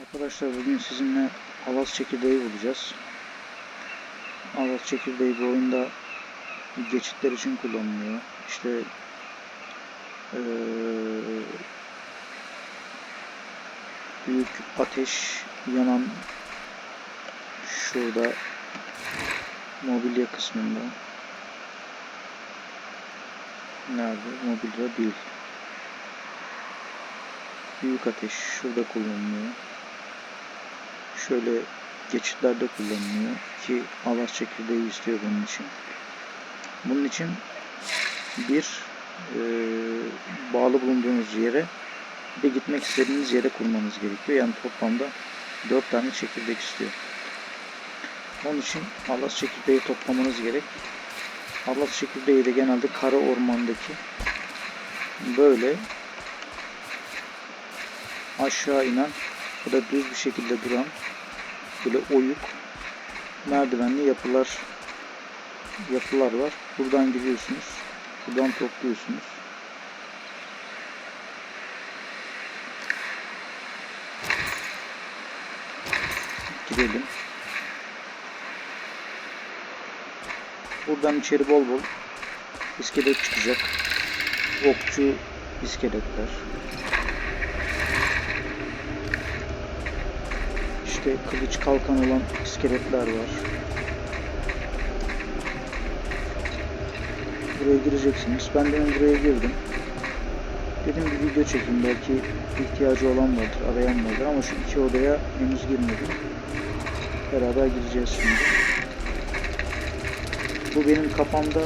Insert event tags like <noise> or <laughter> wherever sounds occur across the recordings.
Arkadaşlar bugün sizinle Alas çekirdeği bulacağız. Alas çekirdeği bu oyunda geçitler için kullanılıyor. İşte eee, büyük ateş yanan şurada mobilya kısmında nerede? Mobilya değil. Büyük ateş şurada kullanılıyor. Şöyle geçitlerde kullanılıyor ki alas çekirdeği istiyor bunun için. Bunun için bir e, bağlı bulunduğunuz yere de gitmek istediğiniz yere kurmanız gerekiyor. Yani toplamda 4 tane çekirdek istiyor. Onun için alas çekirdeği toplamanız gerek. Alas çekirdeği de genelde kara ormandaki böyle aşağı inen da düz bir şekilde duran böyle oyuk merdivenli yapılar yapılar var. Buradan giriyorsunuz. Buradan topluyorsunuz. Girelim. Buradan içeri bol bol iskelet çıkacak. Okçu iskeletler. İşte kılıç kalkan olan iskeletler var. Buraya gireceksiniz. Ben demin buraya girdim. Dedim bir video çekeyim belki ihtiyacı olan vardır, arayan vardır ama şu iki odaya henüz girmedim. Beraber gireceğiz şimdi. Bu benim kafamda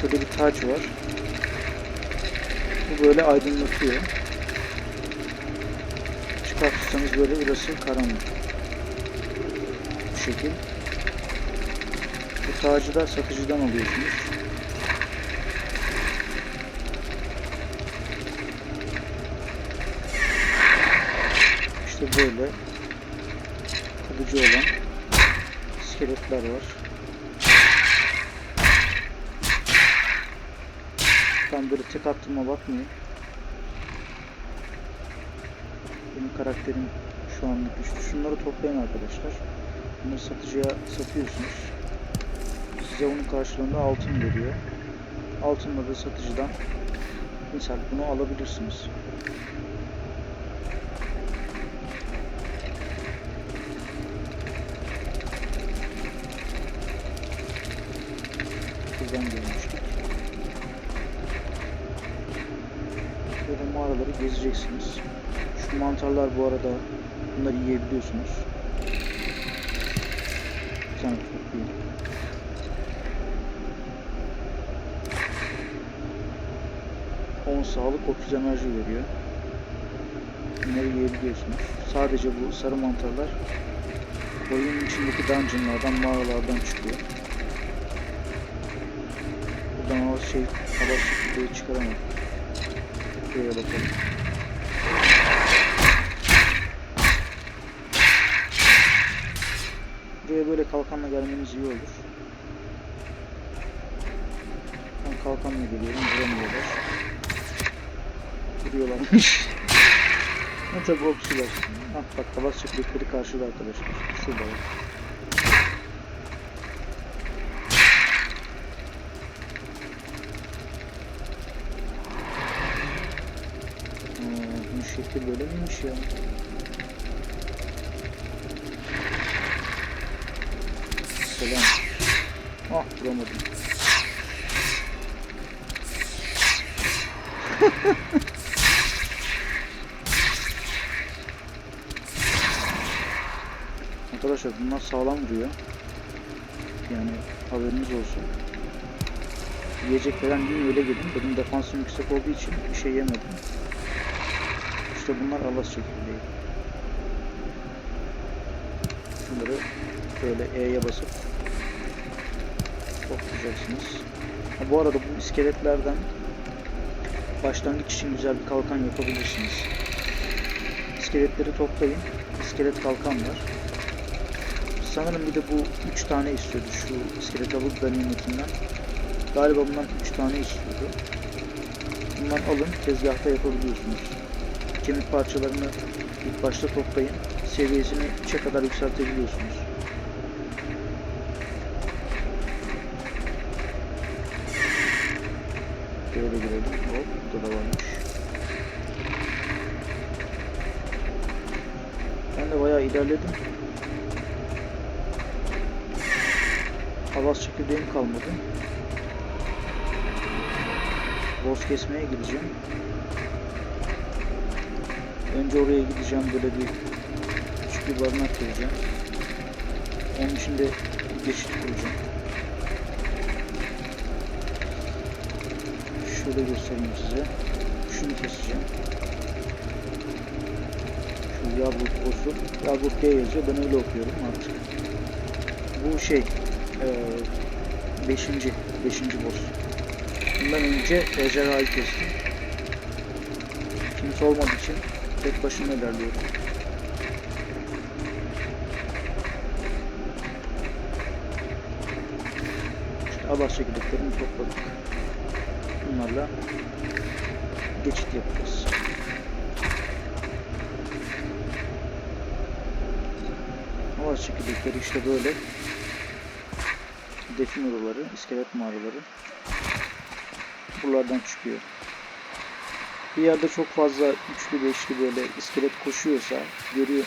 şöyle bir taç var. Bu böyle aydınlatıyor. Çıkartırsanız böyle burası karanlık. Bu şekil. Bu tacı da satıcıdan alıyorsunuz. İşte böyle kılıcı olan iskeletler var. Ben böyle tek attığıma bakmayın. Benim karakterim şu anlık güçlü. Şunları toplayın arkadaşlar. Bunları satıcıya satıyorsunuz. Size onun karşılığında altın veriyor. Altınla da satıcıdan misal bunu alabilirsiniz. Buradan görmüştük. Böyle mağaraları gezeceksiniz. Mantarlar bu arada bunları yiyebiliyorsunuz. Bir tane toplayayım. On sağlık 30 enerji veriyor. Bunları yiyebiliyorsunuz. Sadece bu sarı mantarlar oyunun içindeki dungeonlardan, mağaralardan çıkıyor. Buradan o şey hava şekilde çıkaramadım. Buraya bakalım. Buraya böyle kalkanla gelmeniz iyi olur. Ben kalkanla geliyorum, vuramıyorlar. Vuruyorlarmış. <laughs> ne tabi okçular. Hah bak havas çekirdeği karşıda arkadaşlar. Şurada bak. Aa, bu şekil böyle miymiş ya? Selam. Ah vuramadım. <laughs> Arkadaşlar bunlar sağlam vuruyor. Yani haberiniz olsun. Yiyecek falan yiyeyim öyle gelin. Benim defansım yüksek olduğu için bir şey yemedim. İşte bunlar alas çekirdeği. Bunları böyle E'ye basıp toplayacaksınız. Ha, bu arada bu iskeletlerden başlangıç için güzel bir kalkan yapabilirsiniz. İskeletleri toplayın. İskelet kalkan var. Sanırım bir de bu 3 tane istiyordu şu iskelet alıp ganimetinden. Galiba bundan 3 tane istiyordu. Bundan alın tezgahta yapabiliyorsunuz. kemik parçalarını ilk başta toplayın. Seviyesini 3'e kadar yükseltebiliyorsunuz. Böyle girelim. Hop burada da varmış. Ben de bayağı ilerledim. Havas çekirdeğim kalmadı. Boz kesmeye gideceğim. Önce oraya gideceğim böyle bir küçük bir barınak kuracağım. Onun için de geçit kuracağım. Şöyle göstereyim size. Şunu keseceğim. Şu Yaburt bozu. Yaburt diye yazıyor. Ben öyle okuyorum artık. Bu şey eee beşinci, beşinci boss. Bundan önce ejderhayı kestim. Kimse olmadığı için tek başıma ilerliyorum. İşte abaş çekirdeklerini topladık. Bunlarla geçit yapacağız. Abaş çekirdekleri işte böyle defin odaları, iskelet mağaraları buralardan çıkıyor. Bir yerde çok fazla üçlü beşli böyle iskelet koşuyorsa görüyor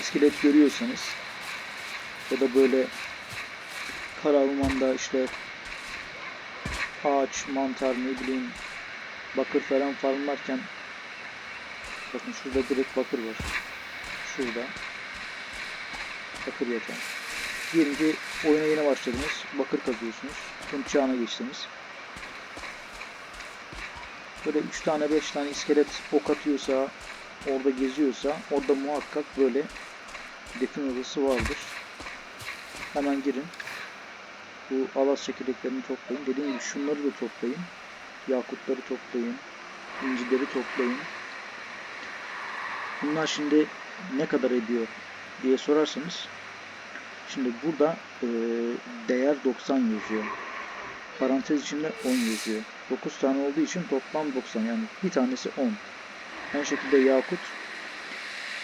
iskelet görüyorsanız ya da böyle kara ormanda işte ağaç, mantar ne bileyim bakır falan farmlarken bakın şurada direkt bakır var. Şurada bakır yatağı. Diyelim ki oyuna yeni başladınız. Bakır kazıyorsunuz. Tunç çağına geçtiniz. Böyle 3 tane 5 tane iskelet ok atıyorsa orada geziyorsa orada muhakkak böyle defin odası vardır. Hemen girin. Bu alas çekirdeklerini toplayın. Dediğim gibi şunları da toplayın. Yakutları toplayın. incileri toplayın. Bunlar şimdi ne kadar ediyor diye sorarsanız Şimdi burada e, değer 90 yazıyor. Parantez içinde 10 yazıyor. 9 tane olduğu için toplam 90 yani bir tanesi 10. Aynı şekilde yakut.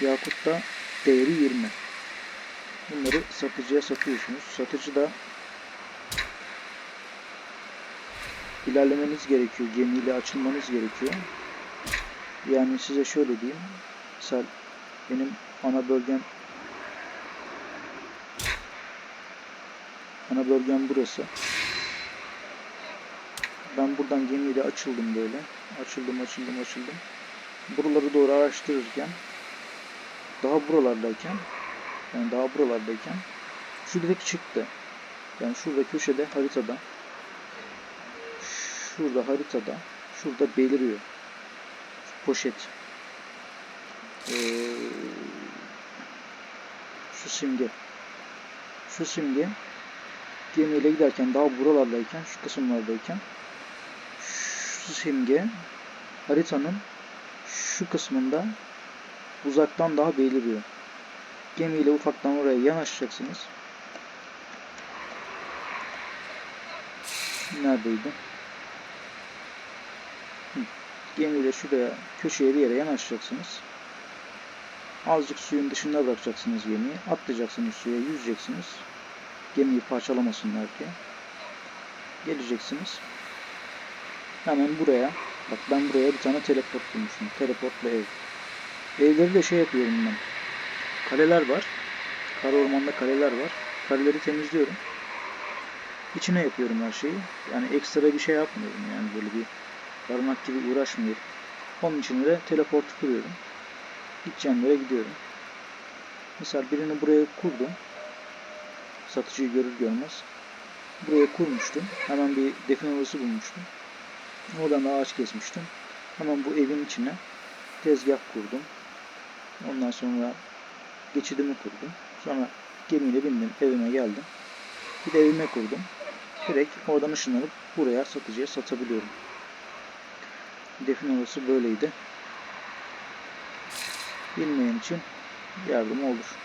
Yakut da değeri 20. Bunları satıcıya satıyorsunuz. Satıcı da ilerlemeniz gerekiyor. Gemiyle açılmanız gerekiyor. Yani size şöyle diyeyim. Misal benim ana bölgem Ana bölgem burası. Ben buradan gemiyle açıldım böyle. Açıldım, açıldım, açıldım. Buraları doğru araştırırken daha buralardayken yani daha buralardayken şu direkt çıktı. Yani şurada köşede haritada şurada haritada şurada beliriyor. Şu poşet. Ee, şu simge. Şu simge gemiyle giderken daha buralardayken şu kısımlardayken şu simge haritanın şu kısmında uzaktan daha beliriyor. Gemiyle ufaktan oraya yanaşacaksınız. Neredeydi? Gemiyle şuraya köşeye bir yere yanaşacaksınız. Azıcık suyun dışında bırakacaksınız gemiyi. Atlayacaksınız suya, yüzeceksiniz gemiyi parçalamasınlar diye. Geleceksiniz. Hemen buraya. Bak ben buraya bir tane teleport bulmuşum. Teleportla ev. Evleri de şey yapıyorum ben. Kaleler var. Kara ormanda kaleler var. Kaleleri temizliyorum. İçine yapıyorum her şeyi. Yani ekstra bir şey yapmıyorum. Yani böyle bir barınak gibi uğraşmıyorum. Onun için de teleport kuruyorum. Gideceğim yere gidiyorum. Mesela birini buraya kurdum satıcıyı görür görmez buraya kurmuştum. Hemen bir define odası bulmuştum. Oradan da ağaç kesmiştim. Hemen bu evin içine tezgah kurdum. Ondan sonra geçidimi kurdum. Sonra gemiyle bindim, evime geldim. Bir de evime kurdum. Direkt oradan ışınlanıp buraya satıcıya satabiliyorum. Define odası böyleydi. Bilmeyen için yardım olur.